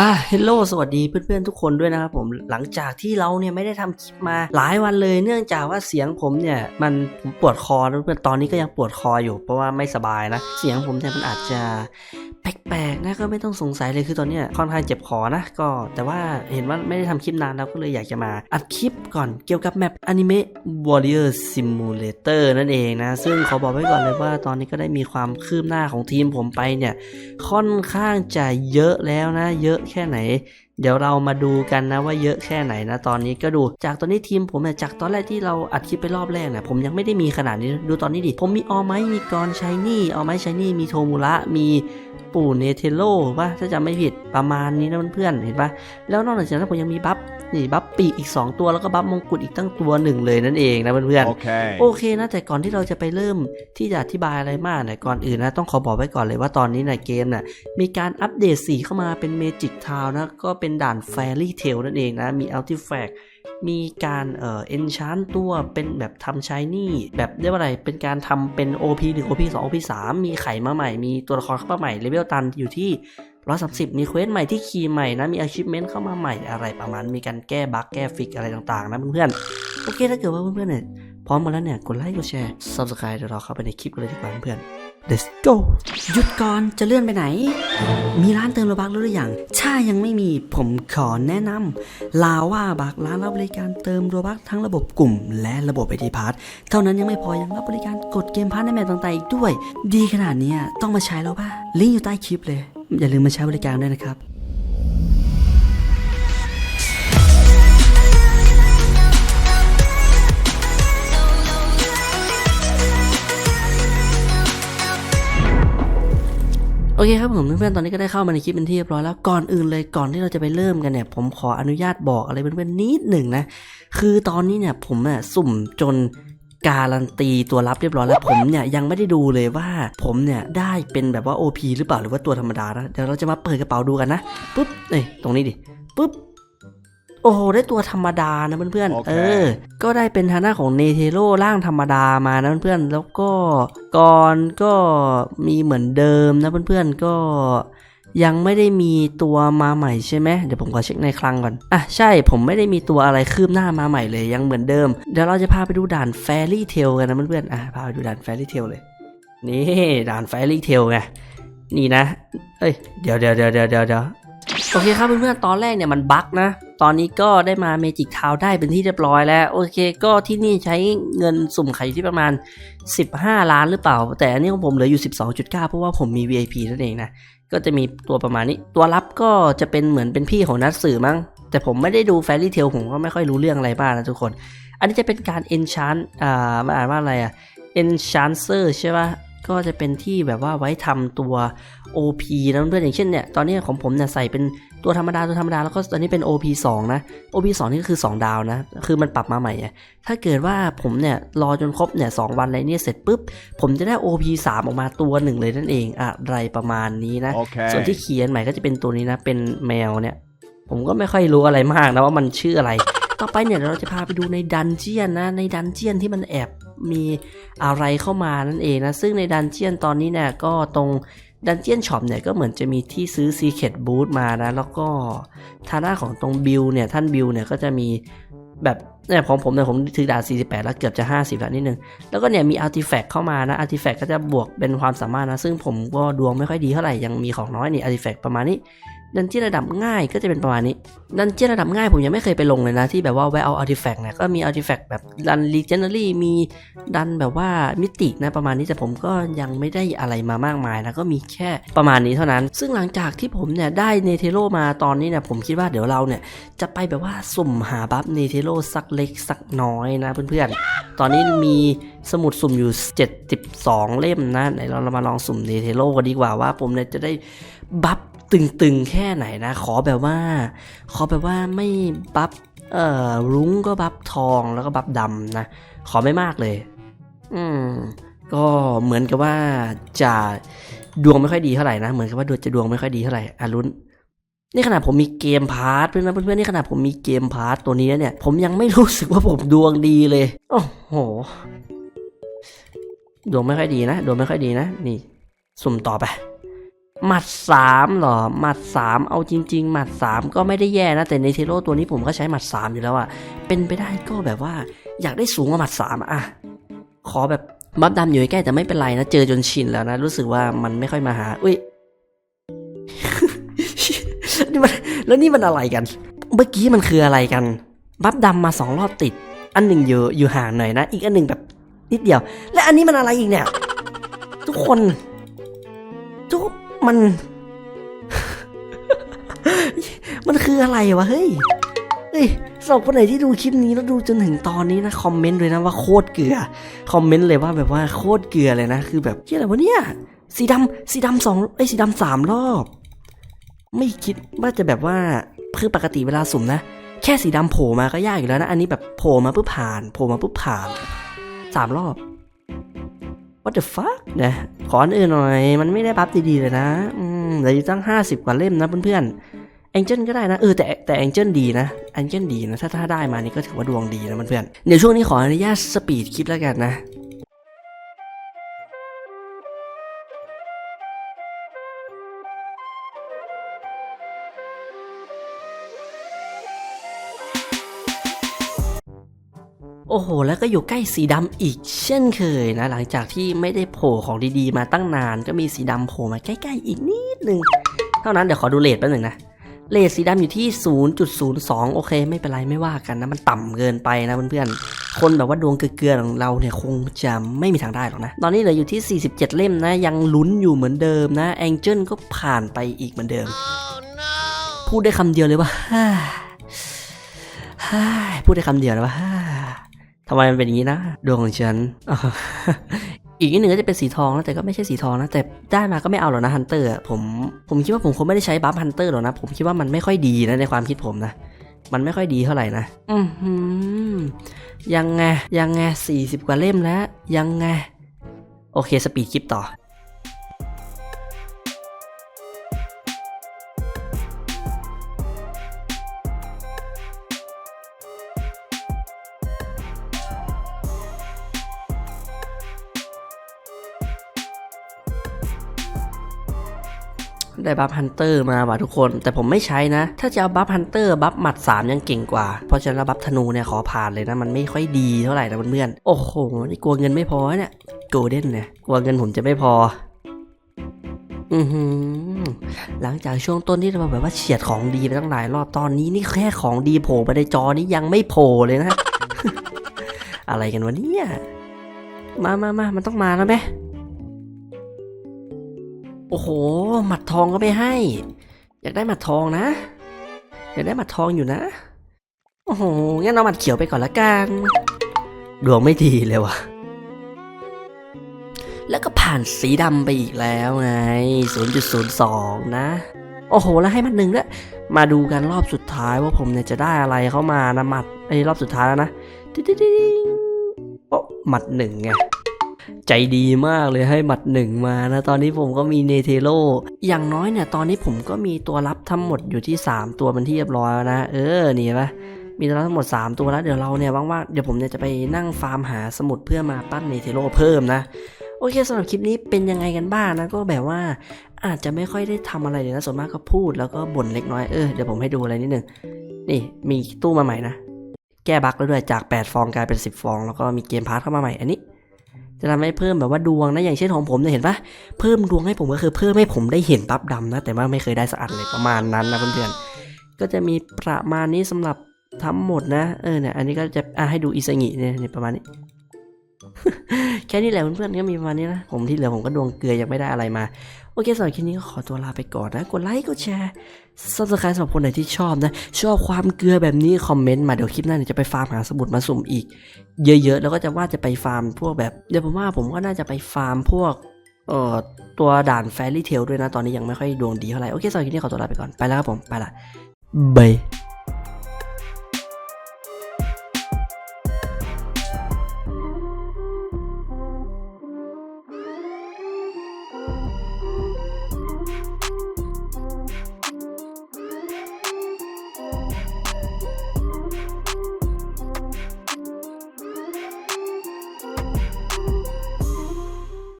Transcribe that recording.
อะเฮลโลสวัสดีเพื่อนๆทุกคนด้วยนะครับผมหลังจากที่เราเนี่ยไม่ได้ทำคลิปมาหลายวันเลย เนื่องจากว่าเสียงผมเนี่ยมันผมปวดคอเพื่อนตอนนี้ก็ยังปวดคออยู่เพราะว่าไม่สบายนะ เสียงผมเนี่ยมันอาจจะแปลกๆนะก็ไม่ต้องสงสัยเลยคือตอนนี้ค่อนข้างเจ็บคอนะก็แต่ว่าเห็นว่าไม่ได้ทำคลิปนานแล้วก็เลยอยากจะมาอัดคลิปก่อนเกี่ยวกับแมปอนิเมะ Warrior Simulator นั่นเองนะ ซึ่งขอบอกไว้ก่อนเลยว่าตอนนี้ก็ได้มีความคืบหน้าของทีมผมไปเนี่ยค่อนข้างจะเยอะแล้วนะ เยอะแค่ไหน เดี๋ยวเรามาดูกันนะว่าเยอะแค่ไหนนะตอนนี้ก็ดูจากตอนนี้ทีมผมเนี่ยจากตอนแรกที่เราอัดคลิปไปรอบแรกเนี่ยผมยังไม่ได้มีขนาดนี้ดูตอนนี้ดิผมมีออไมมีกรชัยนี่ออไมชัยนี่มีโทมุระมีปู่เนเทโลป่ะถ้าจำไม่ผิดประมาณนี้นะเพื่อนๆเห็นปะแล้วนอกจากนั้นผมยังมีบัฟ นี่บัฟปีกอีก 2 ตัวแล้วก็บัฟมงกุฎอีกตั้งตัวหนึ่งเลยนั่นเองนะเพื่อนๆ Okay. โอเคนะแต่ก่อนที่เราจะไปเริ่มที่จะอธิบายอะไรมากเนี่ยก่อนอื่นนะต้องขอบอกไว้ก่อนเลยว่าตอนนี้ในเกมน่ะมีการอัปเดตสีเข้ามาเป็น Magic Town นะก็เป็นด่าน Fairy Tail นั่นเองนะมี Artifact มีการเอ่อ enchant ตัวเป็นแบบทำ shiny แบบเรียกว่าอะไรเป็นการทำเป็น OP 1 OP 2 OP 3มีไข่มาใหม่มีตัวละครเข้ามาใหม่เลเวลตันอยู่ที่ 130 มีเควสใหม่ที่คีย์ใหม่นะ มีอาชีพเมนต์เข้ามาใหม่อะไรประมาณ มีการแก้บั๊กแก้ฟิกอะไรต่างๆ นะเพื่อนๆ โอเคถ้าเกิดว่าเพื่อนๆเนี่ยพร้อมมาแล้วเนี่ย กดไลค์ กดแชร์ subscribe เดี๋ยวเราเข้าไปในคลิปกันเลยดีกว่าเพื่อนๆ let's go หยุดก่อนจะเลื่อนไปไหน มีร้านเติมโลบักแล้หรือยังถ้ายังไม่มีผมขอแนะนำลาว่าบักร้านรับบริการเติมโลบักทั้งระบบกลุ่ม และระบบไอทีพาร์ทเท่านั้นยังไม่พอยังรับบริการกดเกมพาร์ทในแมตต่างๆอีกด้วย ดีขนาดเนี้ยต้องมาใช้แล้วป่ะลิงก์อยู่ใต้คลิปเลย อย่าลืมมาใช้บริการด้วยนะครับ โอเคครับผมเพื่อนๆ ตอนนี้ก็ได้เข้ามาในคลิปเป็นที่เรียบร้อยแล้ว ก่อนอื่นเลยก่อนที่เราจะไปเริ่มกันเนี่ย ผมขออนุญาตบอกอะไรเพื่อนๆนิดหนึ่งนะ คือตอนนี้เนี่ยผมอะสุ่มจนการันตีตัวรับเรียบร้อยแล้วผมเนี่ยยังไม่ได้ดูเลยว่าผมเนี่ยได้เป็นแบบว่า OP หรือเปล่าหรือว่าตัวธรรมดานะ เดี๋ยวเราจะมาเปิดกระเป๋าดูกันนะปุ๊บเอ้ยตรงนี้ดิปุ๊บ โอ้โห ได้ตัวธรรมดานะเพื่อนโอๆเคเออ ก็ได้เป็นทางหน้าของเนเทโร่ร่างธรรมดามานะเพื่อนๆ แล้วก็ก่อนก็มีเหมือนเดิมนะเพื่อนๆ ก็ยังไม่ได้มีตัวมาใหม่ใช่ไหมเดี๋ยวผมขอเช็คในคลังก่อน อะใช่ผมไม่ได้มีตัวอะไรคืบหน้ามาใหม่เลยยังเหมือนเดิม เดี๋ยวเราจะพาไปดูด่านแฟรี่เทลกันนะเพื่อนๆ อะพาไปดูด่านแฟรี่เทลเลย นี่ด่านแฟรี่เทลไง นี่นะ เอ้ย เดี๋ยวเดี๋ยวเดี๋ยวเดี๋ยวเดี๋ยวเดี๋ยว โอเคครับเพื่อนๆตอนแรกเนี่ยมันบั๊กนะตอนนี้ก็ได้มาเมจิกทาวได้เป็นที่เรียบร้อยแล้ว โอเค ก็ที่นี่ใช้เงินสุ่มไข่ที่ประมาณ 15 ล้านหรือเปล่า แต่อันนี้ของผมเหลืออยู่ 12.9 เพราะว่าผมมี VIP นั่นเองนะ ก็จะมีตัวประมาณนี้ ตัวรับก็จะเป็นเหมือนเป็นพี่ของนัดสื่อมั้ง แต่ผมไม่ได้ดูแฟรี่เทลผมก็ไม่ค่อยรู้เรื่องอะไรบ้างนะทุกคน อันนี้จะเป็นการ enchant อ่ามันอ่านว่าอะไรอะ enchancer ใช่ปะ ก็จะเป็นที่แบบว่าไว้ทำตัว OP นะเพื่อนๆอย่างเช่นเนี่ยตอนนี้ของผมเนี่ยใส่เป็นตัวธรรมดาตัวธรรมดาแล้วก็ตอนนี้เป็น OP 2นะ OP 2นี่ก็คือ 2 ดาวนะ คือมันปรับมาใหม่อะถ้าเกิดว่าผมเนี่ยรอจนครบเนี่ยสวันอะไรเนี่ยเสร็จปุ๊บ ผมจะได้ OP 3 ออกมาตัวหนึ่งเลยนั่นเองอะไรประมาณนี้นะ Okay. ส่วนที่เขียนใหม่ก็จะเป็นตัวนี้นะเป็นแมวเนี่ยผมก็ไม่ค่อยรู้อะไรมากนะว่ามันชื่ออะไร ต่อไปเนี่ยเดี๋ยวเราจะพาไปดูในดันเจียนนะในดันเจียนที่มันแอบ มีอะไรเข้ามานั่นเองนะ ซึ่งในดันเจียนตอนนี้เนี่ยก็ตรงดันเจียนช็อปเนี่ยก็เหมือนจะมีที่ซื้อ Secret Boot มานะ แล้วก็ทางหน้าของตรงบิลเนี่ย ท่านบิลเนี่ยก็จะมีแบบเนี่ยของผมเนี่ยผมถือดาน48 แล้วเกือบจะ 50 แล้วนิดนึง แล้วก็เนี่ยมีอาร์ติแฟกต์เข้ามานะอาร์ติแฟกต์ก็จะบวกเป็นความสามารถนะ ซึ่งผมก็ดวงไม่ค่อยดีเท่าไหร่ ยังมีของน้อยนี่อาร์ติแฟกต์ประมาณนี้ ดันเจี้ยนระดับง่ายก็จะเป็นประมาณนี้ ดันเจี้ยนระดับง่ายผมยังไม่เคยไปลงเลยนะ ที่แบบว่าแวะเอาอาร์ติแฟกต์เนี่ยก็มีอาร์ติแฟกต์แบบดันรีเจนเนอรี่มีดันแบบว่ามิตินะประมาณนี้แต่ผมก็ยังไม่ได้อะไรมามากมายนะก็มีแค่ประมาณนี้เท่านั้น ซึ่งหลังจากที่ผมเนี่ยได้เนเทโรมาตอนนี้เนี่ยผมคิดว่าเดี๋ยวเราเนี่ยจะไปแบบว่าสุ่มหาบัฟเนเทโรสักเล็กสักน้อยนะเพื่อนๆ ตอนนี้มีสมุดสุ่มอยู่ 72 เล่มนะไหนเรามาลองสุ่มเนเทโรกันดีกว่าว่าผมเนี่ยจะได้บัฟ ตึงๆแค่ไหนนะ ขอแบบว่า ขอแบบว่าไม่บัฟเอ่อรุ้งก็บัฟทองแล้วก็บัฟดำนะ ขอไม่มากเลย อืม ก็เหมือนกับว่าจะดวงไม่ค่อยดีเท่าไหร่นะ เหมือนกับว่าดวงจะดวงไม่ค่อยดีเท่าไหร่อารุนนี่ขนาดผมมีเกมพาร์ทเพื่อนเพื่อนนี่ขนาดผมมีเกมพาร์ทตัวนี้เนี่ย ผมยังไม่รู้สึกว่าผมดวงดีเลย โอ้โห ดวงไม่ค่อยดีนะ ดวงไม่ค่อยดีนะ นี่ สุ่มต่อไป หมัดสามหรอหมัดสามเอาจริง ๆ หมัดสามก็ไม่ได้แย่นะ แต่ในเทโรตัวนี้ผมก็ใช้หมัดสามอยู่แล้วอะเป็นไปได้ก็แบบว่าอยากได้สูงกว่าหมัดสามอะอะขอแบบบัฟดำอยู่ใกล้แต่ไม่เป็นไรนะ เจอจนชินแล้วนะ รู้สึกว่ามันไม่ค่อยมาหาอุ้ยนี่มันแล้วนี่มันอะไรกัน เมื่อกี้มันคืออะไรกัน บัฟดำมาสองรอบติด อันหนึ่งอยู่อยู่ห่างหน่อยนะ อีกอันหนึ่งแบบนิดเดียว และอันนี้มันอะไรอีกเนี่ย ทุกคน ทุก มัน มันคืออะไรวะเฮ้ยเฮ้ยสำหรับคนไหนที่ดูคลิปนี้แล้วดูจนถึงตอนนี้นะคอมเมนต์เลยนะว่าโคตรเกลือคอมเมนต์เลยว่าแบบว่าโคตรเกลือเลยนะคือแบบเหี่อะไรวะเนี่ยสีดำสีดำสองไอ้สีดำสามรอบ ไม่คิดว่าจะแบบว่าคือปกติเวลาสุ่มนะ แค่สีดำโผล่มาก็ยากอยู่แล้วนะ อันนี้แบบโผล่มาปุ๊บผ่านโผล่มาปุ๊บผ่านสามรอบ what the fuck นะขออันอื่นหน่อย มันไม่ได้บัฟดีๆเลยนะอืมเหลืออยู่ตั้งห้าสิบกว่าเล่มนะเพื่อนๆแองเจิลก็ได้นะ เออแต่แต่แองเจิลดีนะแองเจิลดีนะ ถ้าถ้าได้มานี่ก็ถือว่าดวงดีนะเพื่อนๆเดี๋ยวช่วงนี้ขออนุญาตสปีดคลิปแล้วกันนะ โอ้โห แล้วก็อยู่ใกล้สีดำอีกเช่นเคยนะ หลังจากที่ไม่ได้โผล่ของดีๆ มาตั้งนาน ก็มีสีดำโผล่มาใกล้ๆอีกนิดนึง เท่านั้นเดี๋ยวขอดูเลทแป๊บหนึ่งนะเลทสีดำอยู่ที่ 0.02 โอเค ไม่เป็นไรไม่ว่ากันนะ มันต่ำเกินไปนะเพื่อนๆ คนแบบว่าดวงเกลือๆของเราเนี่ยคงจะไม่มีทางได้หรอกนะ ตอนนี้เหลืออยู่ที่ 47 เล่มนะ ยังลุ้นอยู่เหมือนเดิมนะแองเจิลก็ผ่านไปอีกเหมือนเดิมพูดได้คำเดียวเลยว่าฮ่าฮ่าพูดได้คำเดียวเลยว่าฮ่า ทำไมมันเป็นอย่างนี้นะ ดวงของฉัน อีกนิดหนึ่งก็จะเป็นสีทองนะแต่ก็ไม่ใช่สีทองนะ แต่ได้มาก็ไม่เอาหรอกนะฮันเตอร์ผมผมคิดว่าผมคงไม่ได้ใช้บัฟฮันเตอร์หรอกนะ ผมคิดว่ามันไม่ค่อยดีนะในความคิดผมนะ มันไม่ค่อยดีเท่าไหร่นะอือหือยังไงยังไงสี่สิบกว่าเล่มแล้ว ยังไง โอเคสปีดคลิปต่อ ได้บัฟฮันเตอร์มาว่ะทุกคน แต่ผมไม่ใช้นะ ถ้าจะเอาบัฟฮันเตอร์บัฟหมัด 3 ยังเก่งกว่า เพราะฉะนั้นบัฟธนูเนี่ยขอผ่านเลยนะ มันไม่ค่อยดีเท่าไหร่นะเพื่อนๆโอ้โห นี่กลัวเงินไม่พอเนี่ยโกลเด้นเนี่ยกลัวเงินผมจะไม่พออือหือหลังจากช่วงต้นที่เราแบบว่าเฉียดของดีไปตั้งหลายรอบตอนนี้นี่แค่ของดีโผล่มาในจอนี้ยังไม่โผล่เลยนะ อะไรกันวะเนี่ยมามามามันต้องมาแล้วไหม อ้โห หมัดทองก็ไม่ให้ อยากได้หมัดทองนะ อยากได้หมัดทองอยู่นะ โอ้โห งั้นเอาหมัดเขียวไปก่อนละกัน ดวงไม่ดีเลยวะแล้วก็ผ่านสีดำไปอีกแล้วไง 0.02 นะ โอ้โห แล้วให้มันหนึ่งด้วยมาดูกันรอบสุดท้ายว่าผมเนี่ยจะได้อะไรเข้ามานะหมัดไอ้รอบสุดท้ายแล้วนะ ติ๊ดติ๊ดติ๊ดโอ้หมัดหนึ่งไง ใจดีมากเลยให้หมัดหนึ่งมานะ ตอนนี้ผมก็มีเนเทโลอย่างน้อยเนี่ย ตอนนี้ผมก็มีตัวรับทั้งหมดอยู่ที่ 3 ตัวเป็นที่เรียบร้อยแล้วนะ เออ นี่นปะมีตัวรับทั้งหมด 3 ตัวแล้ว เดี๋ยวเราเนี่ยว่างๆเดี๋ยวผมเนี่ยจะไปนั่งฟาร์มหาสมุดเพื่อมาปั้นเนเทโลเพิ่มนะโอเคสำหรับคลิปนี้เป็นยังไงกันบ้างนะก็แบบว่าอาจจะไม่ค่อยได้ทำอะไรเลยนะส่วนมากก็พูดแล้วก็บ่นเล็กน้อยเออเดี๋ยวผมให้ดูอะไรนิดนึงนี่มีตู้มาใหม่นะแก้บั๊กแล้วด้วยจาก 8 ฟองกลายเป็น 10 ฟอง แล้วก็มีเกมพาร์ทเข้ามาใหม่อันนี้ จะทำให้เพิ่มแบบว่าดวงนะอย่างเช่นของผมเนี่ยเห็นปะเพิ่มดวงให้ผมก็คือเพิ่มให้ผมได้เห็นปั๊บดำนะ แต่ว่าไม่เคยได้สักอันเลยประมาณนั้นนะเพื่อนๆก็จะมีประมาณนี้สำหรับทั้งหมดนะเออเนี่ยอันนี้ก็จะอะให้ดูอิสงิเนี่เนี่ยประมาณนี้ แค่นี้แหละเพื่อนๆก็มีประมาณนี้นะผมที่เหลือผมก็ดวงเกลือยังไม่ได้อะไรมา โอเคสำหรับคลิปนี้ก็ขอตัวลาไปก่อนนะ กดไลค์กดแชร์ซับสไครต์สำหรับคนไหนที่ชอบนะ ชอบความเกลือแบบนี้คอมเมนต์มาเดี๋ยวคลิปหน้าเนี่ยจะไปฟาร์มหาสมุดมาสุ่มอีก เยอะๆ แล้วก็จะว่าจะไปฟาร์มพวกแบบเดี๋ยวผมว่าผมก็น่าจะไปฟาร์มพวกเอ่อตัวด่านแฟรี่เทลด้วยนะ ตอนนี้ยังไม่ค่อยดวงดีเท่าไหร่ โอเคสำหรับคลิปนี้ขอตัวลาไปก่อนไปแล้วครับผมไปละบาย